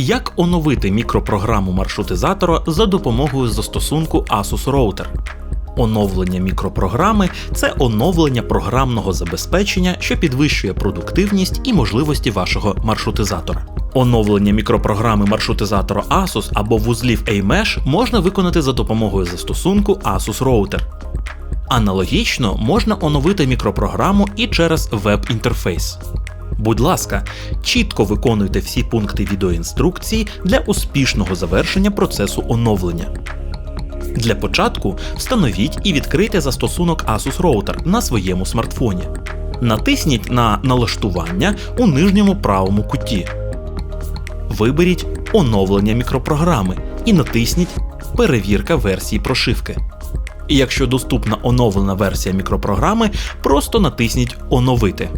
Як оновити мікропрограму маршрутизатора за допомогою застосунку Asus Router? Оновлення мікропрограми це оновлення програмного забезпечення, що підвищує продуктивність і можливості вашого маршрутизатора. Оновлення мікропрограми маршрутизатора Asus або вузлів AMesh можна виконати за допомогою застосунку Asus Router. Аналогічно можна оновити мікропрограму і через веб-інтерфейс. Будь ласка, чітко виконуйте всі пункти відеоінструкції для успішного завершення процесу оновлення. Для початку встановіть і відкрийте застосунок Asus Router на своєму смартфоні. Натисніть на Налаштування у нижньому правому куті. Виберіть Оновлення мікропрограми і натисніть Перевірка версії прошивки. І якщо доступна оновлена версія мікропрограми, просто натисніть Оновити.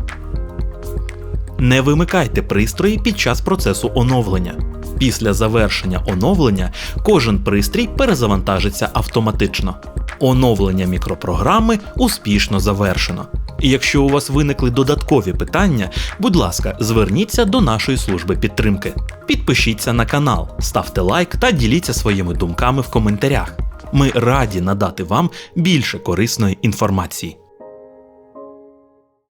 Не вимикайте пристрої під час процесу оновлення. Після завершення оновлення кожен пристрій перезавантажиться автоматично. Оновлення мікропрограми успішно завершено. І якщо у вас виникли додаткові питання, будь ласка, зверніться до нашої служби підтримки. Підпишіться на канал, ставте лайк та діліться своїми думками в коментарях. Ми раді надати вам більше корисної інформації.